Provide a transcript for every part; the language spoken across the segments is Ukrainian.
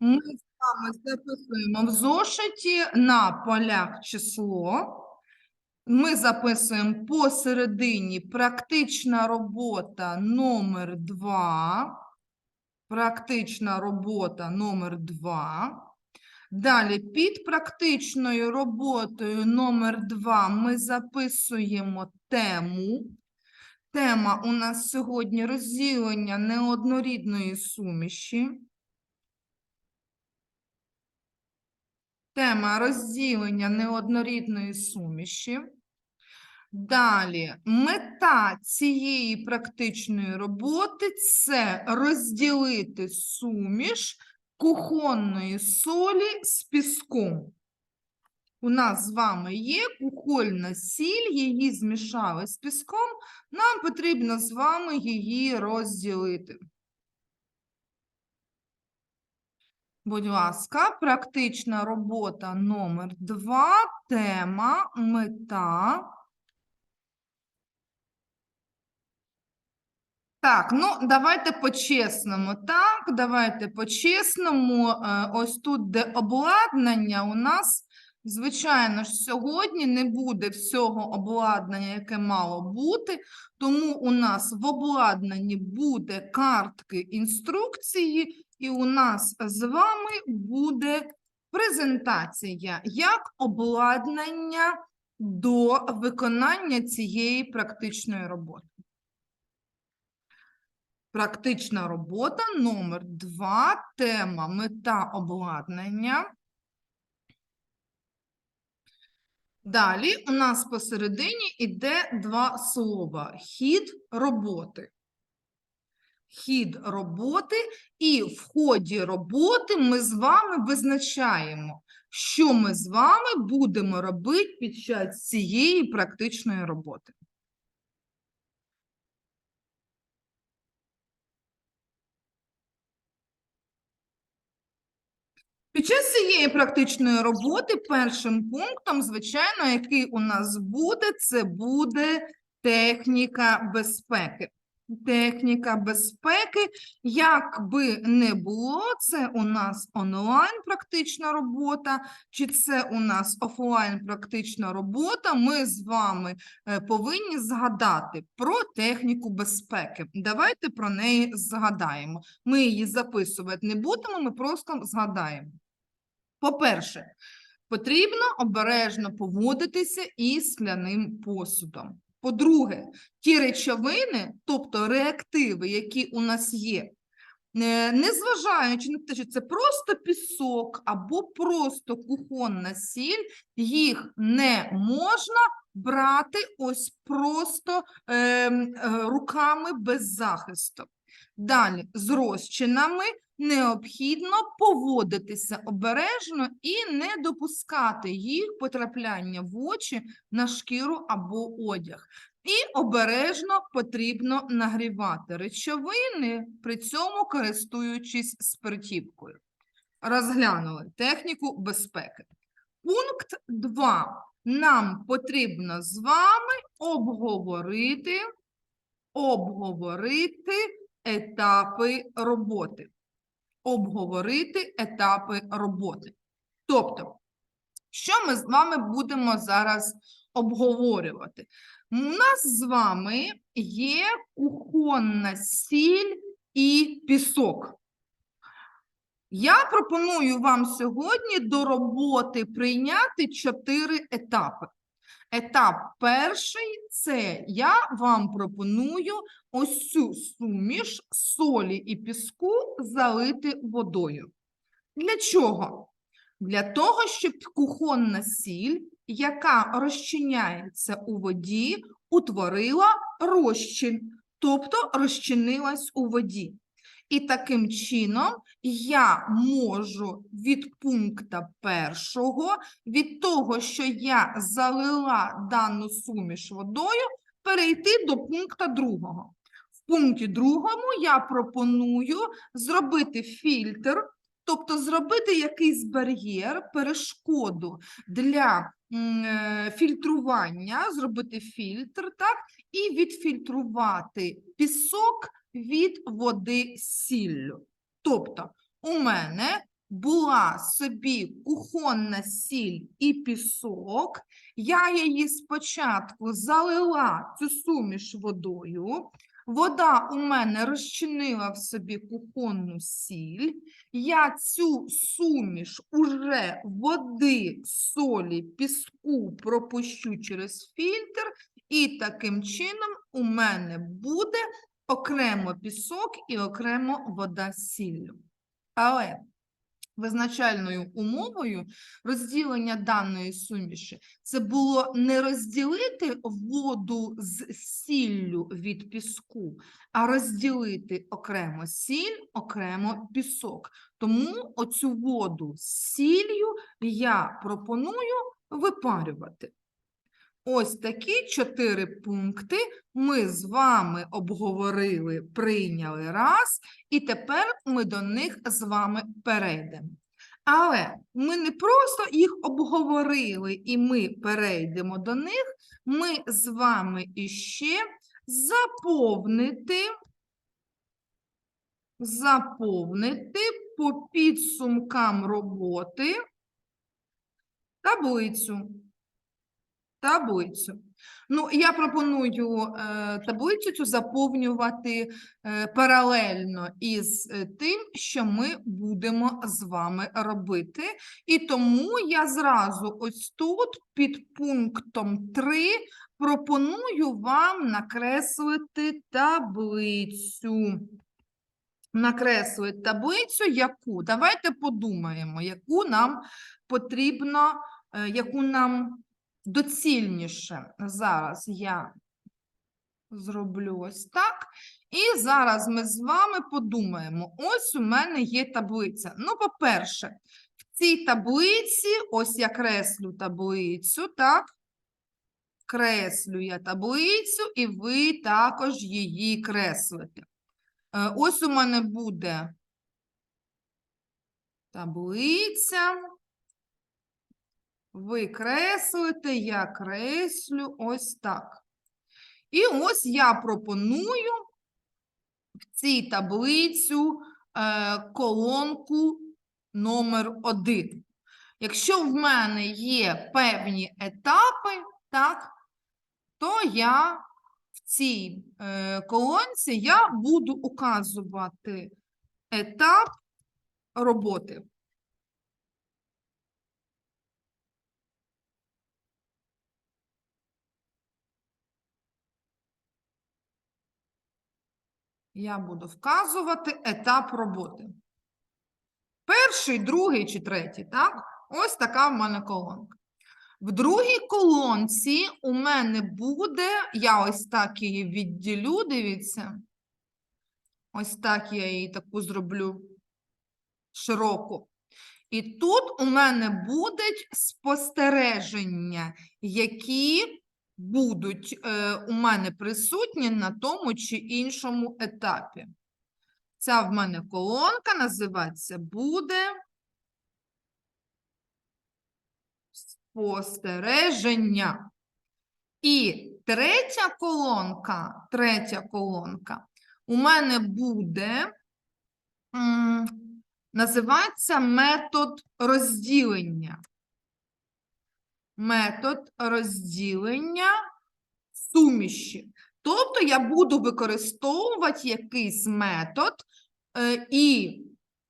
Ми з вами записуємо в зошиті на полях число. Ми записуємо посередині практична робота номер 2. Практична робота номер 2. Далі під практичною роботою номер 2 ми записуємо тему. Тема у нас сьогодні розділення неоднорідної суміші. Тема розділення неоднорідної суміші. Далі, мета цієї практичної роботи це розділити суміш кухонної солі з піском. У нас з вами є кухольна сіль, її змішали з піском. Нам потрібно з вами її розділити. Будь ласка, практична робота номер 2, тема, мета. Так, ну давайте по-чесному. Так, давайте по-чесному. Е, Ось тут, де обладнання, у нас, звичайно ж, сьогодні не буде всього обладнання, яке мало бути. Тому у нас в обладнанні буде картки інструкції, і у нас з вами буде презентація як обладнання до виконання цієї практичної роботи. Практична робота номер 2, тема мета обладнання. Далі у нас посередині йде два слова: хід роботи. Хід роботи, і в ході роботи ми з вами визначаємо, що ми з вами будемо робити під час цієї практичної роботи. Під час цієї практичної роботи першим пунктом, звичайно, який у нас буде, це буде техніка безпеки. Техніка безпеки, як би не було, це у нас онлайн практична робота, чи це у нас офлайн практична робота, ми з вами е, повинні згадати про техніку безпеки. Давайте про неї згадаємо. Ми її записувати не будемо, ми просто згадаємо. По-перше, потрібно обережно поводитися із скляним посудом. По-друге, ті речовини, тобто реактиви, які у нас є, е, незважаючи на те, що це просто пісок або просто кухонна сіль, їх не можна брати ось просто ем, е, руками без захисту. Далі, з розчинами необхідно поводитися обережно і не допускати їх потрапляння в очі на шкіру або одяг. І обережно потрібно нагрівати речовини, при цьому користуючись спиртівкою. Розглянули техніку безпеки. Пункт 2. Нам потрібно з вами обговорити, обговорити етапи роботи. Обговорити етапи роботи. Тобто, що ми з вами будемо зараз обговорювати? У нас з вами є кухонна сіль і пісок. Я пропоную вам сьогодні до роботи прийняти чотири етапи. Етап перший це я вам пропоную ось цю суміш солі і піску залити водою. Для чого? Для того, щоб кухонна сіль, яка розчиняється у воді, утворила розчин, тобто розчинилась у воді. І таким чином я можу від пункта першого, від того, що я залила дану суміш водою, перейти до пункта другого. В пункті другому я пропоную зробити фільтр, тобто зробити якийсь бар'єр, перешкоду для е, фільтрування, зробити фільтр, так, і відфільтрувати пісок від води сіллю. Тобто, у мене була собі кухонна сіль і пісок, я її спочатку залила цю суміш водою. Вода у мене розчинила в собі кухонну сіль. Я цю суміш уже води, солі, піску пропущу через фільтр, і таким чином у мене буде окремо пісок і окремо вода з сіллю. Але визначальною умовою розділення даної суміші це було не розділити воду з сіллю від піску, а розділити окремо сіль, окремо пісок. Тому оцю воду з сіллю я пропоную випарювати. Ось такі чотири пункти ми з вами обговорили, прийняли раз, і тепер ми до них з вами перейдемо. Але ми не просто їх обговорили і ми перейдемо до них, ми з вами іще заповнити, заповнити по підсумкам роботи таблицю таблицю. Ну, я пропоную е, таблицю цю заповнювати е, паралельно із е, тим, що ми будемо з вами робити. І тому я зразу ось тут під пунктом 3 пропоную вам накреслити таблицю. Накреслити таблицю, яку? Давайте подумаємо, яку нам потрібно, е, яку нам доцільніше. Зараз я зроблю ось так. І зараз ми з вами подумаємо: ось у мене є таблиця. Ну, по-перше, в цій таблиці, ось я креслю таблицю, так? Креслю я таблицю, і ви також її креслите. Е, Ось у мене буде таблиця. Ви креслите, я креслю ось так. І ось я пропоную в цій таблицю е, колонку номер 1. Якщо в мене є певні етапи, так, то я в цій е, колонці я буду указувати етап роботи. Я буду вказувати етап роботи. Перший, другий чи третій, так? Ось така в мене колонка. В другій колонці у мене буде, я ось так її відділю, дивіться. Ось так я її таку зроблю широку. І тут у мене будуть спостереження, які будуть е, у мене присутні на тому чи іншому етапі. Ця в мене колонка називається буде спостереження. І третя колонка, третя колонка у мене буде називається метод розділення метод розділення суміші. Тобто я буду використовувати якийсь метод, е, і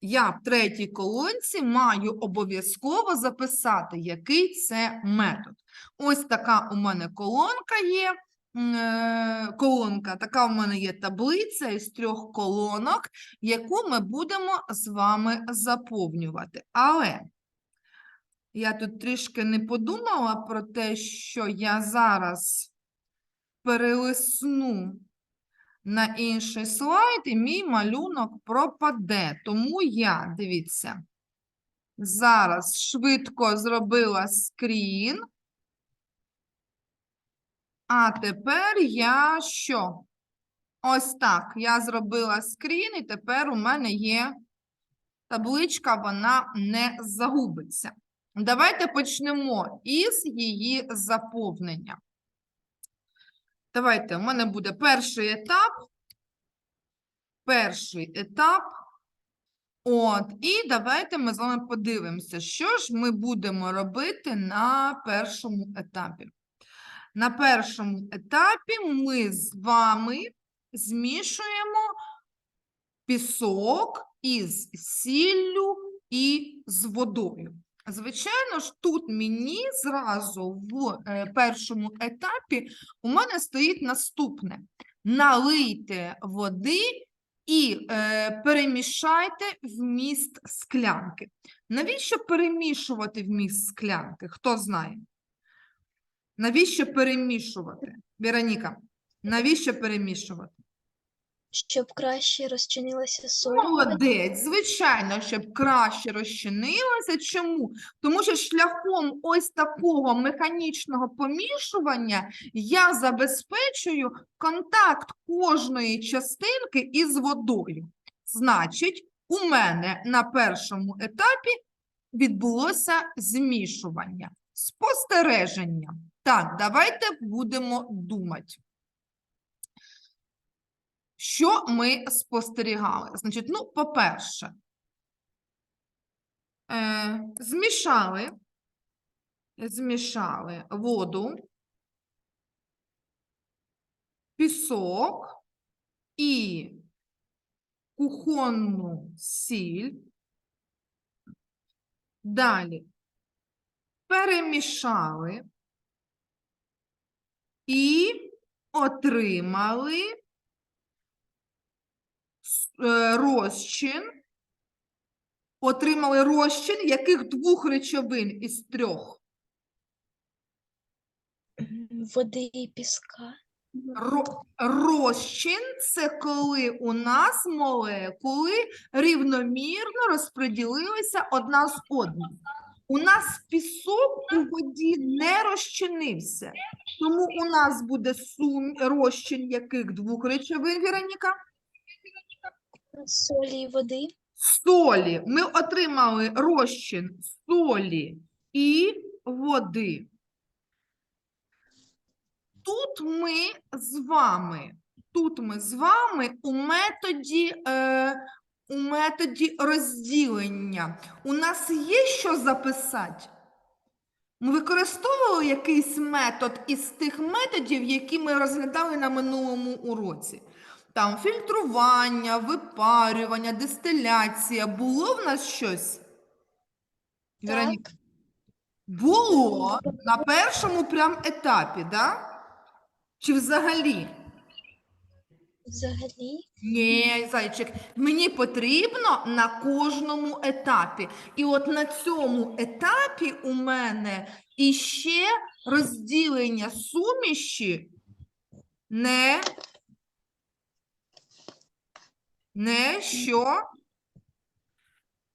я в третій колонці маю обов'язково записати, який це метод. Ось така у мене колонка є. е, Колонка, така у мене є таблиця із трьох колонок, яку ми будемо з вами заповнювати. Але я тут трішки не подумала про те, що я зараз перелисну на інший слайд, і мій малюнок пропаде. Тому я, дивіться, зараз швидко зробила скрін. А тепер я що? Ось так. Я зробила скрін, і тепер у мене є табличка, вона не загубиться. Давайте почнемо із її заповнення. Давайте, у мене буде перший етап. Перший етап. От, і давайте ми з вами подивимося, що ж ми будемо робити на першому етапі. На першому етапі ми з вами змішуємо пісок із сіллю і з водою. Звичайно ж, тут мені зразу в е, першому етапі у мене стоїть наступне: налийте води і е, перемішайте вміст склянки. Навіщо перемішувати вміст склянки? Хто знає? Навіщо перемішувати? Вероніка, навіщо перемішувати? Щоб краще розчинилася соль. Молодець, звичайно, щоб краще розчинилося. Чому? Тому що шляхом ось такого механічного помішування я забезпечую контакт кожної частинки із водою. Значить, у мене на першому етапі відбулося змішування, спостереження. Так, давайте будемо думати. Що ми спостерігали? Значить, ну, по-перше, е, змішали, змішали воду, пісок і кухонну сіль. Далі перемішали і отримали розчин, отримали розчин яких двох речовин із трьох? Води і піска. Розчин це коли у нас молекули рівномірно розподілилися одна з одною. У нас пісок у воді не розчинився, тому у нас буде сум... розчин яких двох речовин, Вероніка? Солі і води. солі. Ми отримали розчин солі і води. Тут ми з вами, тут ми з вами у методі, е, у методі розділення. У нас є що записати? Ми використовували якийсь метод із тих методів, які ми розглядали на минулому уроці. Там фільтрування, випарювання, дистиляція. Було в нас щось? Вероніка? Було на першому прям етапі, да? Чи взагалі? Взагалі. Ні, зайчик, мені потрібно на кожному етапі. І от на цьому етапі у мене іще розділення суміші не, не що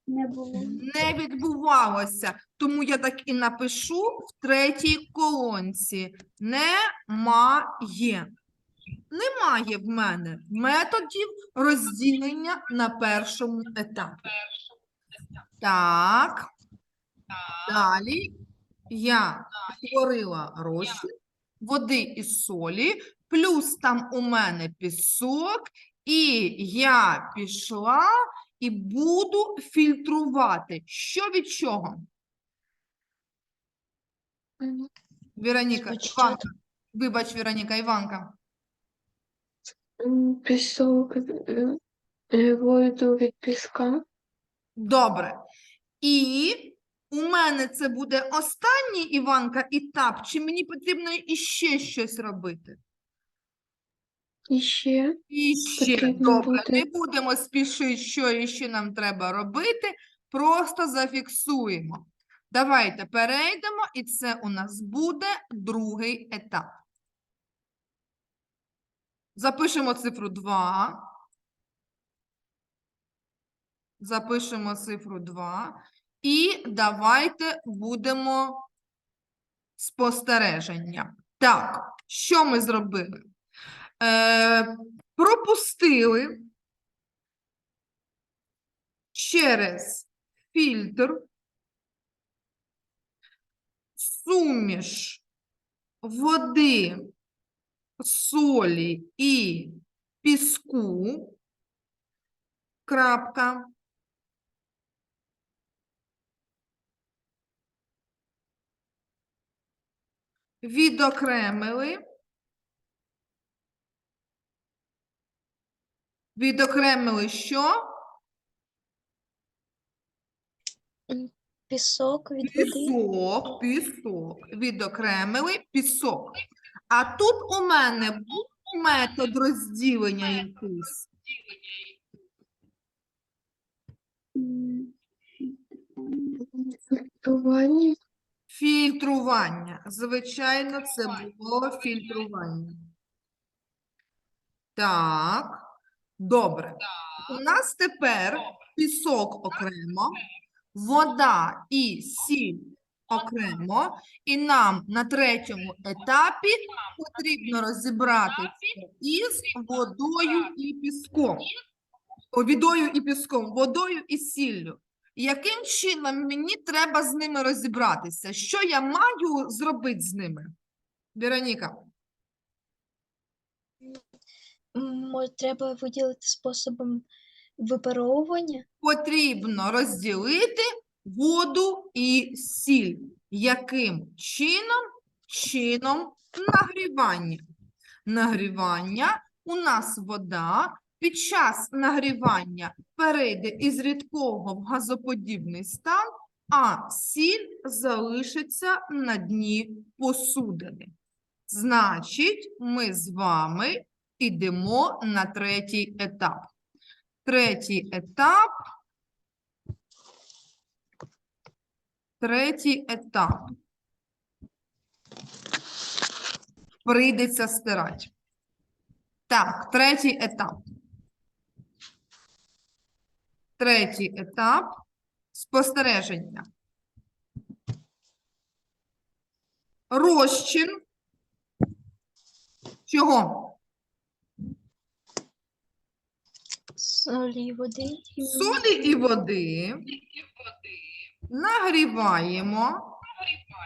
Не було. не відбувалося. Тому я так і напишу в третій колонці. Немає. Немає в мене методів розділення на першому етапі. Так. Далі я створила розчин води і солі, плюс там у мене пісок, і я пішла і буду фільтрувати. Що від чого? Віроніка, Іванка. Вибач, Віроніка, Іванка. Пісок, е, е, воду від піска. Добре. І у мене це буде останній Іванка етап, чи мені потрібно іще щось робити? І ще І ще Потрібно добре, не будемо спішити, що іще нам треба робити, просто зафіксуємо. Давайте перейдемо, і це у нас буде другий етап. Запишемо цифру 2. Запишемо цифру 2. І давайте будемо спостереження. Так, що ми зробили? Е, пропустили через фільтр суміш води, солі і піску, крапка. Відокремили Відокремили що? Пісок від води. Пісок, пісок. Відокремили пісок. А тут у мене був метод розділення якийсь. Фільтрування. Фільтрування. Звичайно, це було фільтрування. Так, добре. У нас тепер пісок окремо, вода і сіль окремо, і нам на третьому етапі потрібно розібратися із водою і піском. О, Водою і піском, водою і сіллю. Яким чином мені треба з ними розібратися? Що я маю зробити з ними? Вероніка, Мо- Треба виділити способом випаровування. потрібно розділити воду і сіль. Яким чином? Чином нагрівання. Нагрівання у нас вода під час нагрівання перейде із рідкого в газоподібний стан, а сіль залишиться на дні посудини. Значить, ми з вами йдемо на третій етап. Третій етап. Третій етап. Прийдеться стирати. Так, третій етап. Третій етап спостереження. Розчин. Чого? Солі і води. солі і води нагріваємо.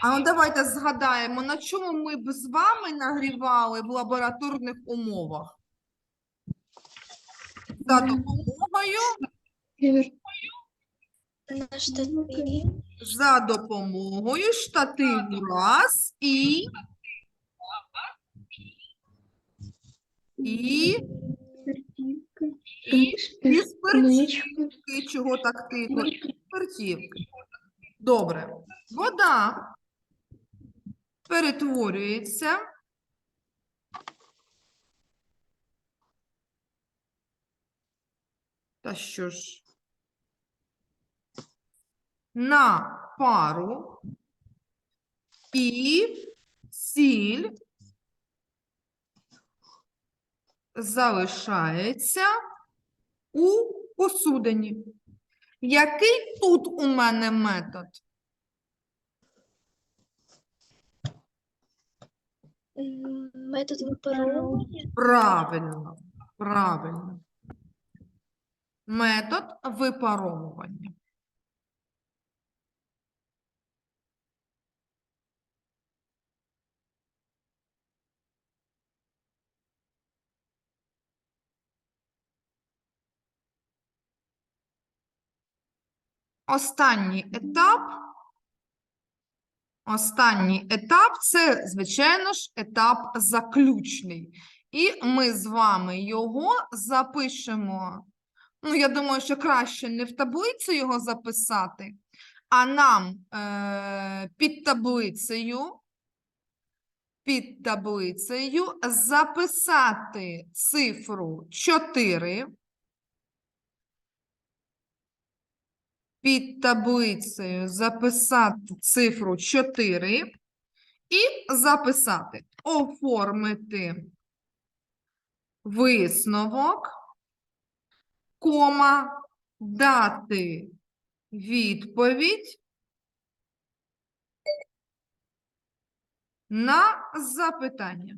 А ну давайте згадаємо, на чому ми б з вами нагрівали в лабораторних умовах. За допомогою, На штативі. за допомогою штативу раз і, і, і, і спиртівки, чого так тихо, спиртівки. Добре. Вода перетворюється Та що ж? На пару і сіль залишається у посудині. Який тут у мене метод? Метод випаровування. Правильно, правильно. Метод випаровування. Останній етап. Останній етап це, звичайно ж, етап заключний. І ми з вами його запишемо. Ну, я думаю, що краще не в таблицю його записати, а нам е, під таблицею, під таблицею записати цифру 4. Під таблицею записати цифру 4 і записати, оформити висновок, кома, дати відповідь на запитання.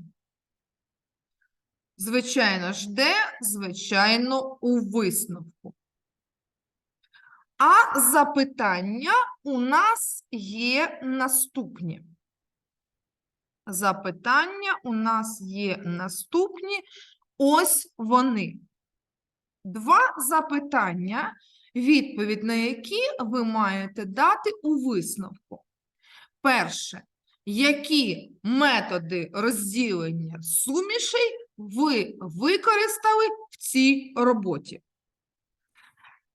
Звичайно ж, де? Звичайно, у висновку. А запитання у нас є наступні. Запитання у нас є наступні. Ось вони. Два запитання, відповідь на які ви маєте дати у висновку. Перше. які методи розділення сумішей ви використали в цій роботі?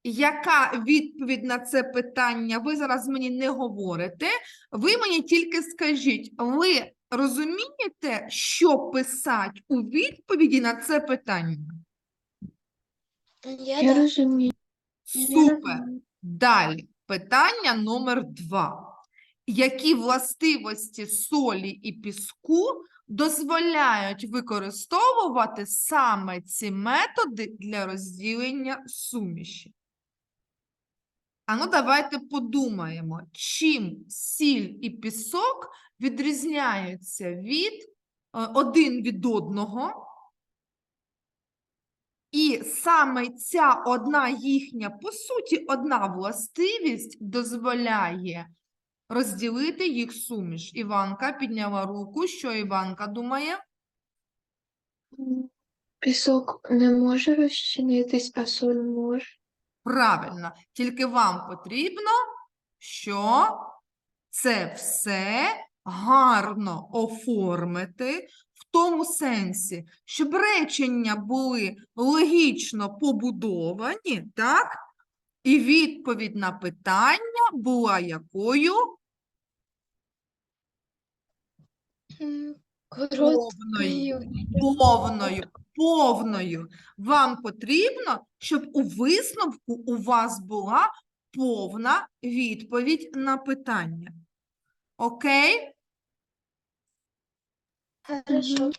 Яка відповідь на це питання? Ви зараз мені не говорите. Ви мені тільки скажіть, ви розумієте, що писати у відповіді на це питання? Я, Я розумію. Супер. Далі, питання номер два. Які властивості солі і піску дозволяють використовувати саме ці методи для розділення суміші? А ну давайте подумаємо, чим сіль і пісок відрізняються від е, один від одного. І саме ця одна їхня, по суті, одна властивість дозволяє розділити їх суміш. Іванка підняла руку. Що Іванка думає? Пісок не може розчинитись, а соль може. Правильно, тільки вам потрібно, що це все гарно оформити в тому сенсі, щоб речення були логічно побудовані, так? І відповідь на питання була якою? Повною. Повною, повною. Вам потрібно, щоб у висновку у вас була повна відповідь на питання. Окей? Хорошо.